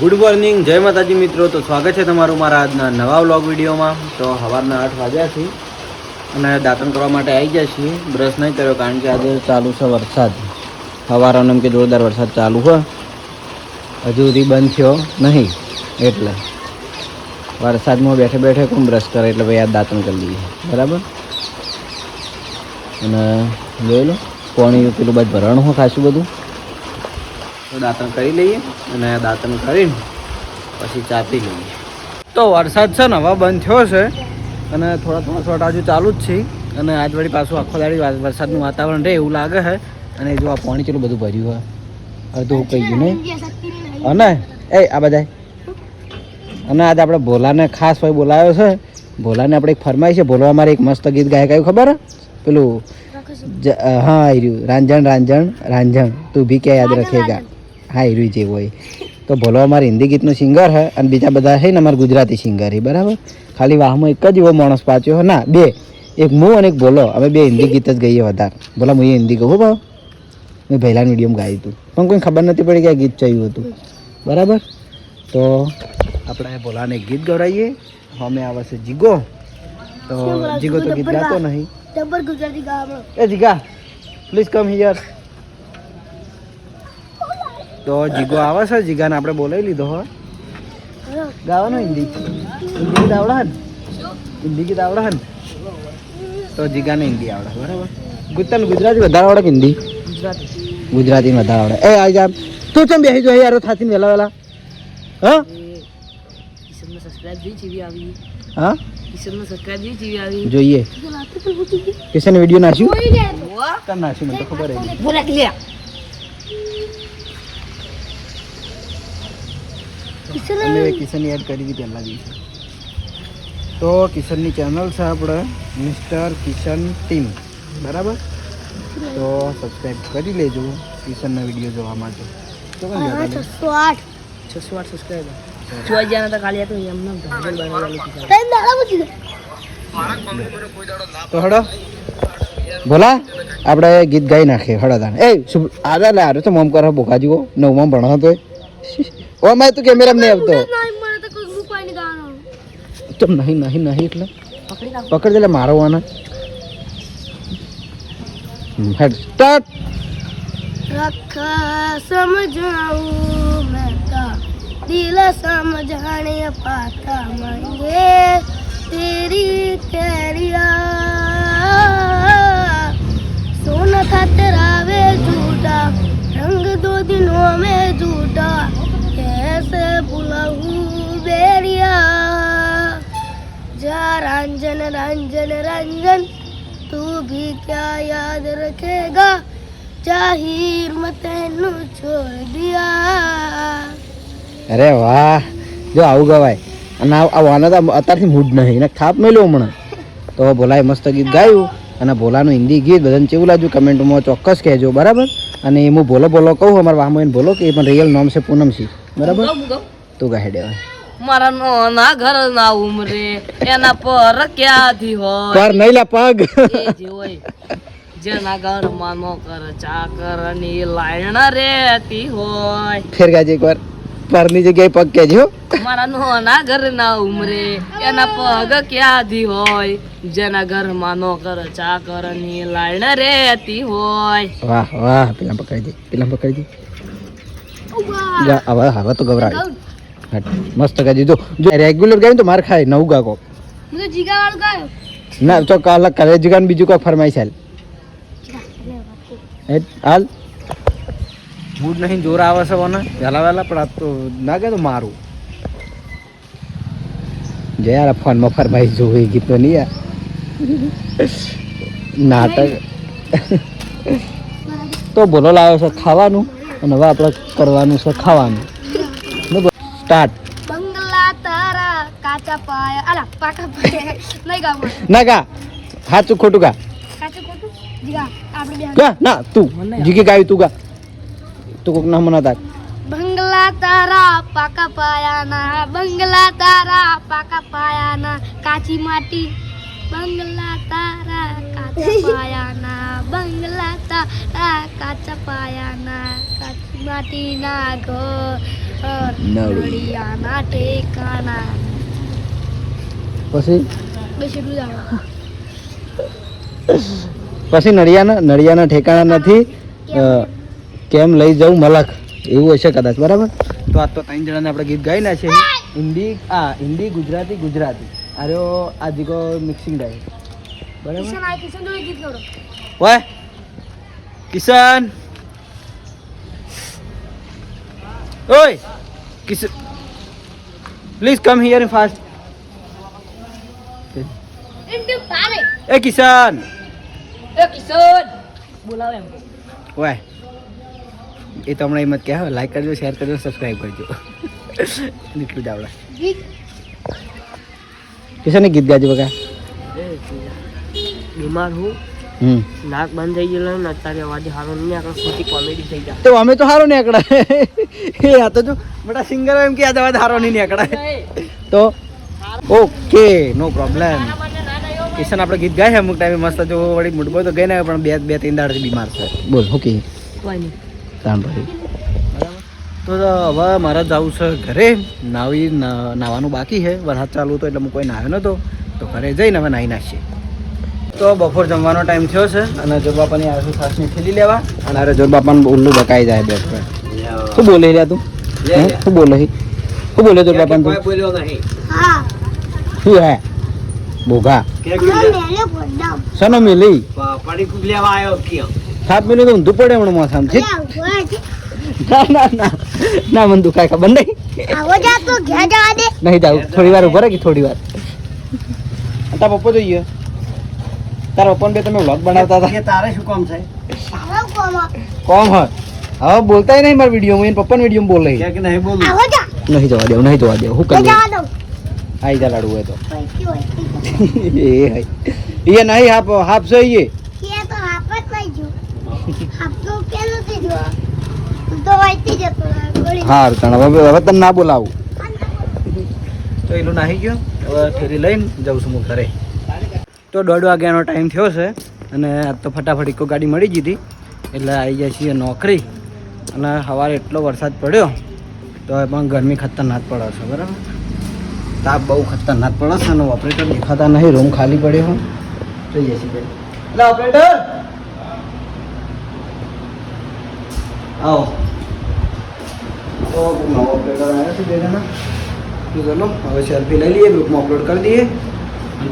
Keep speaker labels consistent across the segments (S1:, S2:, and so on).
S1: Good morning જય માતાજી મિત્રો. તો સ્વાગત છે તમારું મારા આજના નવા વ્લોગ વિડીયોમાં. તો સવારના આઠ વાગ્યા છે અને દાંતણ કરવા માટે આવી ગયા છીએ. બ્રશ નહીં કર્યો કારણ કે આજે ચાલુ છે વરસાદ. સવારનો એમ કે જોરદાર વરસાદ ચાલુ હોય હજુ સુધી બંધ થયો નહીં. એટલે વરસાદમાં બેઠે બેઠે કોણ બ્રશ કરે? એટલે ભાઈ આ દાંતણ કરી દઈએ. બરાબર? અને જોઈ લો, પાણી પેલું બધું ભરણ હોય ખાસું બધું. તો દાંતણ કરી લઈએ અને દાંતણ કરીને પછી ચા પી લઈએ. તો વરસાદ છે ને હવે બંધ થયો છે અને થોડા થોડા થોડા હજુ ચાલુ જ છે. અને આજ વળી પાછું આખો દાડી વરસાદનું વાતાવરણ રહે એવું લાગે છે. અને જો આ પાણી ચેટલું બધું ભર્યું હોય. હવે તો કહી ગયું નહીં અને એ આ બધા અને આજે આપણે ભોલાને ખાસ ભાઈ બોલાવ્યો છે. ભોલાને આપણે એક ફરમાઈ છે. ભોલો અમારે એક મસ્ત ગીત ગાય કયું ખબર? પેલું હા એ રહ્યું. રાંઝણ રાંઝણ રાંઝણ તું ભી ક્યાં યાદ રખેગા હા એ રહ્યું જેવું હોય. તો ભોલો અમારે હિન્દી ગીતનું સિંગર હે અને બીજા બધા છે ને અમારે ગુજરાતી સિંગર હે બરાબર? ખાલી વાહમાં એક જ એવો માણસ પાચ્યો હે. ના બે. એક હું અને એક ભોલો. અમે બે હિન્દી ગીત જ ગઈએ વધારે. બોલા હું એ હિન્દી કહું ભાવ. મેં પહેલાં મીડિયમ ગાયું હતું. પણ કોઈ ખબર નથી પડી કે આ ગીત ચાલ્યું હતું. બરાબર? તો આપણે ભોલાને ગીત ગવડાવીએ અમે આવે છે જીગો. તો જીગો તો ગીત ગાતો નહીં. એ જીગા. પ્લીઝ કમ હિયર તો જીગો આવે છે? જીગાને આપણે બોલાવી લીધો હો ગાવાનો હિન્દી. હિન્દી ગીત આવડે હે હિન્દી ગીત આવડે હે તો જીગાને હિન્દી આવડે બરાબર? ગુતન ગુજરાતી વધારે આવડે કે હિન્દી?
S2: ગુજરાતી
S1: ગુજરાતી વધારે આવડે. એ આ આમ તું ચમ બેસી જો યાર થાતી વેલા વેલા હા?
S2: કિશનમાં સબસ્ક્રાઇબ જોઈ જેવી આવી.
S1: હા?
S2: આવી.
S1: જોઈએ. કિશન વીડિયો નાખ્યું? કામ નાખ્યું? મને તો ખબર હે
S2: બોલા કે લે.
S1: અમે કિશન એડ કરી હતી પહેલા દિવસે તો કિશનની ચેનલ છે આપણે મિસ્ટર કિશન ટીમ બરાબર તો સબસ્ક્રાઈબ કરી લેજો કિશનના વીડિયો જોવા માટે તો કઈ જતા નહીં.
S2: છસો આઠ છસો આઠ સબસ્ક્રાઇબર જોઈ ગયા નતા ખાલી તો એમને
S1: તો હડો ભોલા આપણે ગીત ગાઈ નાખીએ હડો તાણ એ શુભ આરે લે આરે તો મોમ કરો બોકાજીઓ નવમાં ભણો તો ઓ માય તું કેમેરા નહીં આવતો. તમ નહીં નહીં નહીં એટલે?
S2: પકડી
S1: દેલે મારો આને હેડ સ્ટાર્ટ.
S2: રખા સમજાઉં મેં તા. દિલ સમજાણે પાતા માંગે. તેરી કેરિયા. સોના ખાતર આવે જૂટા રંગ દો દિનો મેં જૂટા झूठा कैसे बुलाऊं बेरिया जा रंजन रंजन रंजन तू भी क्या याद रखेगा जाहिर में तेनू छोड़ दिया
S1: અરે વાહ જો આવું ગવાય અને આ આ વાના તો અત્યારથી મૂડ નહીં એને થાપ મેલ્યો હમણાં તો ભોલાએ મસ્ત ગીત ગાયું અને ભોલાનું હિન્દી ગીત બધાને કેવું લાગ્યું કમેન્ટમાં ચોક્કસ કહેજો બરાબર અને એ હું ભોલો ભોલો કહું અમારા વાહમાં એને ભોલો કે એ પણ રિયલ નામ છે પૂનમસી બરાબર? તું કહે દેવાય
S2: મારા નોના ઘર ના ઉમરે એના પર ક્યાંથી હોય?
S1: પર નઈલા પગ.
S2: જે હોય જેના ઘરમાં નોકર ચાકરની લાઈન રહેતી હોય.
S1: ફેર ગાજે એકવાર. પરની જગ્યાએ પગ કહેજો
S2: મારા નોના ઘર ના ઉમરે એના પગ ક્યાંથી હોય? જેના ઘરમાં નોકર ચાકરની લાઈન રહેતી હોય.
S1: વાહ વાહ પેલા પકડી દે પેલા પકડી દે. હવે હવે તો ગભરાય. મસ્ત ગાઈ જો જો રેગ્યુલર ગાય તો માર ખાય નવું ગાકો.
S2: હું જીગા વાળું ગાયો.
S1: ના તો કાલ કરે જીગાન બીજું કોઈ ફરમાઈ હાલ. હાલ. મૂડ નહીં જોર આવે છે મને. વહેલા વહેલા પણ આ તો ના કે તો મારું. જે યાર ફોનમાં ફરમાઈ જોઈ ગીતો નહીં યાર. નાટક. તો બોલો લાવ્યો છે ખાવાનું? અને હવે આપણે કરવાનું છે ખાવાનું. સ્ટાર્ટ
S2: બંગલા તારા કાચા પાયા. અલા પાકા પાયા. નહીં ગામો
S1: ના ગા. સાચું ખોટું ગા.
S2: સાચું ખોટું? જીગા આપણે
S1: ગા ના તું. જીગી ગાયું તું ગા. તું કોક ના મના તાક
S2: બંગલા તારા પાકા પાયાના બંગલા તારા પાકા પાયાના કાચી માટી. બંગલા તારા કાચા પાયાના બંગલા તારા કાચા પાયાના કાચી માટીના ઘર નળિયાના ટેકાના
S1: પછી
S2: પછી
S1: પછી નડિયાના નડિયાના ઠેકાણા નથી કેમ લઈ જાઉં મલક એવું હશે કદાચ બરાબર તો આ તો ત્રણ જણાને આપણે ગીત ગાઈ છે. હિન્દી આ હિન્દી ગુજરાતી ગુજરાતી. આર્યો આ જીગો મિક્સિંગ ગાય બરાબર? ઓય કિશન. ઓય Kishan. Please come
S2: here fast
S1: એ કિશન.
S3: એ કિશન. બોલાવે એમ.
S1: ઓય એ તમને એમ જ કહેવાય લાઈક કરજો શેર કરજો સબસ્ક્રાઈબ કરજો. એટલું જ આવડે. કિશન ગીત ગાજો બકા.
S3: બીમાર હું. નાક બંધ થઈ ગયેલો ને અત્યારે અવાજ સારો નહીં આગળ ખોટી કોમેડી થઈ જાય.
S1: તો અમે તો હારો નીકળે. એ આ તો જો મોટા સિંગર એમ કે આ દવા સારો નહીં નીકળે. તો ઓકે નો પ્રોબ્લેમ કિશન આપણે ગીત ગાય અમુક ટાઈમે મસ્ત જો વળી મૂડબો તો ગઈ ને પણ બે બે ત્રણ દાડથી બીમાર છે. બોલ ઓકે. સાંભળી. તો હવે મારે જવું છે ઘરે. નાવી નાવાનું બાકી છે. વરસાદ ચાલુ હતો એટલે હું કોઈ નાહ્યો નહોતો તો ઘરે જઈને હવે નાહી નાખીએ. તો બપોર જમવાનો ટાઈમ થયો છે અને જોર બાપાની આરસુ સાસની ખીલી લેવા? અને અરે જોર બાપાને ઉલ્લું બકાઈ જાય બે શું બોલે રહ્યા તું? શું બોલે? શું બોલે જોર બાપાને તું?
S2: હા.
S1: શું હે? બોગા સનો મિલી
S4: પાડી ખૂબ લેવા આવ્યો કે
S1: સાત મિલી તો ઊંધું પડે હમણાં માથામાં ઠીક ના ના ના. ના મને દુખાય ખબર નહીં.
S2: આવો જા તો ઘેર જવા દે.
S1: નહીં જાવ થોડી વાર ઊભા રહે કે થોડી વાર? તા પપ્પો જોઈએ? તારા પપ્પા બે તમે વ્લોગ બનાવતા હતા.
S4: તારે શું કામ છે?
S2: કોમ
S1: હોય. હવે બોલતા નહીં મારા વિડીયોમાં એને પપ્પાના વીડિયો બોલે
S4: કે કે નહીં બોલું.
S1: નહીં જવા દેવું નહીં જવા દેવું હું કરી આઈ જા લાડુ હોય તો એ હાય એ નહીં હાફ હાફ છે એ
S2: તો હાફ જ નહીં જો. હાફ તો કે નથી જો. તો વાઈતી જતો રહે,
S1: હાર તણ હવે હવે તને ના બોલાવું. તો એલું નાહી ગયો. હવે ફેરી લઈને જાઉં છું હું ઘરે. તો દોઢ વાગ્યાનો ટાઈમ થયો છે. અને તો ફટાફટ ઇકો ગાડી મળી જતી એટલે આવી જાય છીએ નોકરી. અને સવારે એટલો વરસાદ પડ્યો. તો પણ ગરમી ખતરનાક પડે છે, બરાબર? તાપ બહુ ખતરનાક પડે છે અને ઓપરેટર દેખાતા નહીં. રૂમ ખાલી પડ્યો હોય જોઈએ છીએ. એટલે ઓપરેટર આવો. તો ઓપરેટર આવ્યા છે બે જણા. તો હવે સેલ્ફી લઈ લઈએ ગ્રુપમાં અપલોડ કરી દઈએ.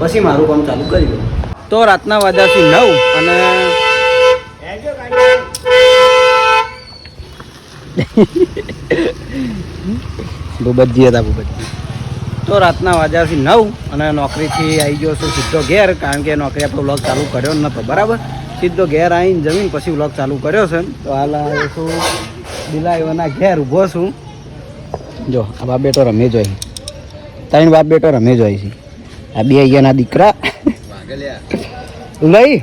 S1: પછી મારું કામ ચાલુ કરી દઉં. તો રાતના વાજાથી નવ અને ભૂપતજી હતા ભૂપતજી તો રાતના વાજાથી નવ અને નોકરીથી આવી ગયો છું સીધો ઘેર કારણ કે નોકરી આપણો વ્લોગ ચાલુ કર્યો નહોતો બરાબર? સીધો ઘેર આવીને જમીન પછી વ્લોગ ચાલુ કર્યો છે. તો હાલ આવ્યો છું દિલાઈઓના ઘેર ઊભો છું. જો આ બાપ બેટો રમે જોઈ ત્રણ બાપ બેટો રમે જોઈ છે. આ બે અહીંયાના દીકરા. ઉલઈ.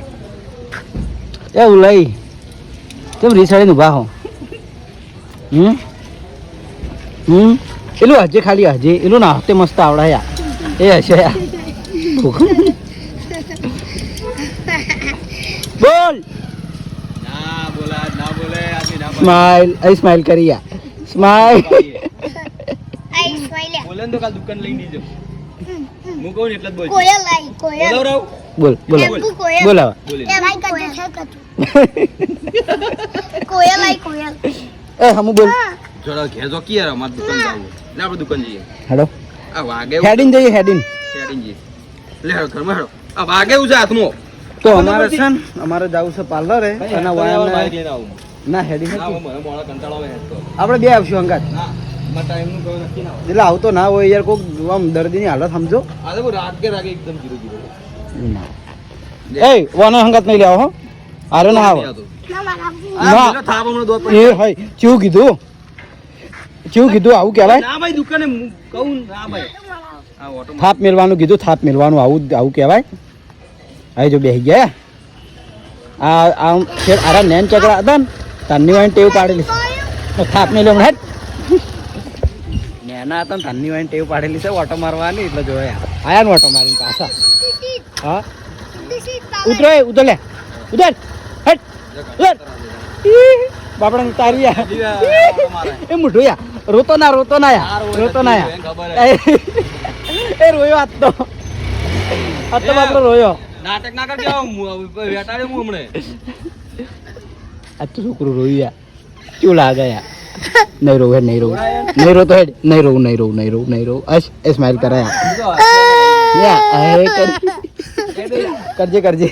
S1: એ ઉલઈ કેમ રીસાડીને ઊભા હો? હમ? હમ? એલું હજે ખાલી હજે એલું ના હતે મસ્ત આવડાયા. એ હશે બોલ
S4: ના બોલા. ના બોલે આજે ના
S1: સ્માઈલ આઈ સ્માઈલ કરી યા સ્માઈલ.
S2: આઈ સ્માઈલ
S4: બોલે તો કાલ દુકાન લઈ જજો હું કહું ને એટલે જ બોલ.
S2: કોયલ આઈ કોયલ.
S4: બોલાવ રાવ.
S1: બોલ બોલો
S2: એમ તું કોયલ.
S1: બોલાવા.
S2: એમ આઈ કોયલ. છે કતું કોયલ આઈ કોયલ.
S1: એ હમ બોલ.
S4: જોડો ઘેર જો કિયાર અમાર દુકાન જાવું? લે આપણે દુકાન જઈએ.
S1: હેડો.
S4: આ વાગે
S1: હેડિન જઈએ હેડિન.
S4: હેડિન જઈએ. લે હેડો ઘરમાં હેડો. આ વાગે ઉજા છે હાથમાં.
S1: તો અમારે છે? ને અમારે જવું છે પાર્લરે અને
S4: આવું.
S1: ના હેડિન
S4: ના. મને મોડા કંટાળો આવે
S1: આપણે બે આવશું અંગાત.
S4: ના. ના હોય.
S1: એટલે આવતો ના હોય યાર કોઈક આમ દર્દીની હાલત સમજો.
S4: આ તો બહુ રાત કે રાગે એકદમ જીરો જીરો.
S1: એ વાનો હંગત નહીં લેવો હો. આરે ના આવો.
S2: ના
S1: એ હોય ચેવું કીધું? ચેવું કીધું આવું કહેવાય?
S4: ના ભાઈ દુકાને કહું ના ભાઈ.
S1: થાપ મેળવાનું કીધું થાપ મેળવાનું આવું આવું કહેવાય. હવે જો બેસી ગયા. આ આમ ફેર આરા નેન ચકડા હતા ને તારની વાળી ટેવ પાડેલી. થાપ મેળ્યો હેઠ. નેના હતા ને તારની વાળી ટેવ પાડેલી છે ઓટો મારવાની એટલે જોયા. આયા ને ઓટો મારીને પાછા. હા? ઉતરો એ ઉતર લે. ઉતર. હટ ઉતર. બાપડા તારી એ મોઢું યા રોતો ના રોતો ના યા રોતો ના યા એ રોયો આજ તો. આજ તો બાપડો રોયો.
S5: નાટક ના કરજો વેટાડે હું હમણે.
S1: આજ તો છોકરો રોયું લાગે યાર નહીં રોવું હેડ નહીં રોવું નહીં રોતો હેડ નહીં રોવું નહીં રોવું નહીં રોવું નહીં રોવું અશ એ સ્માઈલ કરે યાર યા અરે કર કરજે કરજે.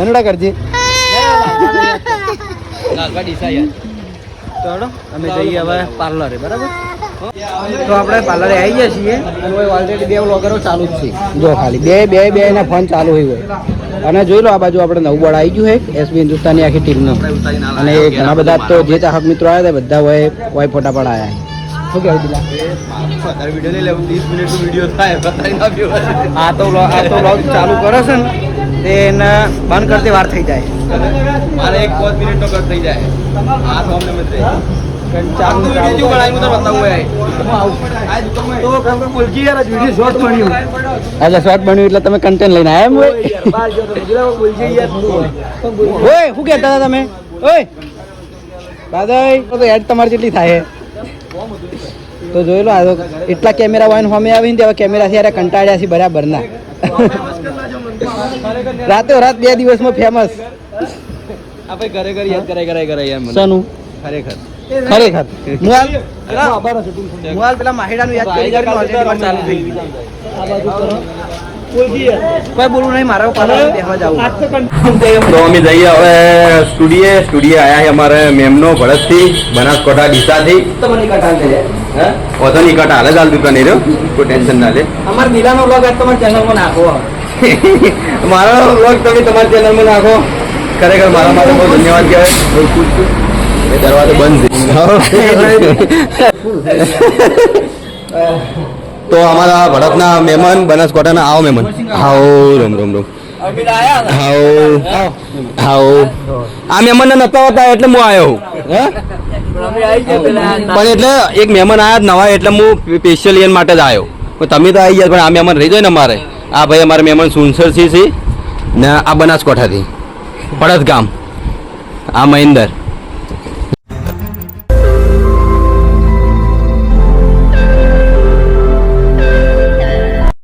S1: એનડા કરજે. તો અમે જઈએ હવે પાર્લરે બરાબર? તો આપણે પાર્લરે આવી જઈએ છીએ. ઓલરેડી બે વ્લોગરો ચાલુ જ છે. જો ખાલી બે બે બે ના ફોન ચાલુ હોય. અને જોઈ લો આ બાજુ આપણે નવું બળ આવી ગયું છે એસબી હિન્દુસ્તાનની આખી ટીમનું. અને ઘણા બધા તો જે ચાહક મિત્રો આવ્યા હતા બધા હોય હોય ફોટા આવ્યા શું કહેવું આ તો આ તો ચાલુ કરે છે ને તેને બંધ કરતી વાર થઈ જાય.
S5: મારે એક પાંચ મિનિટ કટ થઈ જાય. આ તો અમને મત રહે
S1: ચાલુ
S5: વીડિયો બનાવી હું તો બતાવું વીડિયો શોર્ટ બન્યું
S1: એટલે શોર્ટ બન્યું એટલે તમે કન્ટેન્ટ લઈને આવ્યા એમ ઓય શું કહેતા હતા તમે? ઓય દાદા તો એડ તમારી જેટલી થાય તો જોઈ લો આ એટલા કેમેરા વાઈન હોમે આવીને તેવા કેમેરાથી યારે કંટાળ્યા છે બરાબર ના રાતે રાત બે દિવસમાં ફેમસ
S5: આપણે ઘરે ઘરે યાદ કરાય કરાય કરાય યાર મને.
S1: સનું
S5: ખરેખર.
S1: ખરેખર. હાલ પેલા માહિડાનું યાદ કરી ચાલુ થઈ ગઈ કોઈ બોલું નહીં મારા
S4: તો અમે જઈએ હવે સ્ટુડિયે. સ્ટુડિયે આયા છે અમારે મેમનો ભરતથી બનાસકાંઠા ડીસાથી. ઓતો નિકટ હાલે ચાલ હાલતું રહ્યો. કોઈ ટેન્શન ના લે.
S1: અમાર નીલાનો બ્લોગ આજ તમારી ચેનલમાં નાખો.
S4: મારો બ્લોગ તમે તમારી ચેનલમાં નાખો. ખરેખર મારા માટે બહુ ધન્યવાદ કહેવાય. બહુ ખુશ છું. દરવાજો બંધ તો અમારા ભરતના મહેમાન બનાસકાંઠાના આવો મહેમાન. હાઉ, રોમ રોમ રોમ. હાઉ હાઉ. આ મહેમાન નતા હતા એટલે હું આવ્યો પણ એટલે એક મહેમાન આયા જ નવા એટલે હું સ્પેશિયલ એન માટે જ આવ્યો પણ તમે તો આવી ગયા, પણ આ મહેમાન રહી જાય ને અમારે. આ ભાઈ અમારે મહેમાન સુનસરથી છે ને આ બનાસકાંઠાથી પડત ગામ. આ મહિન્દર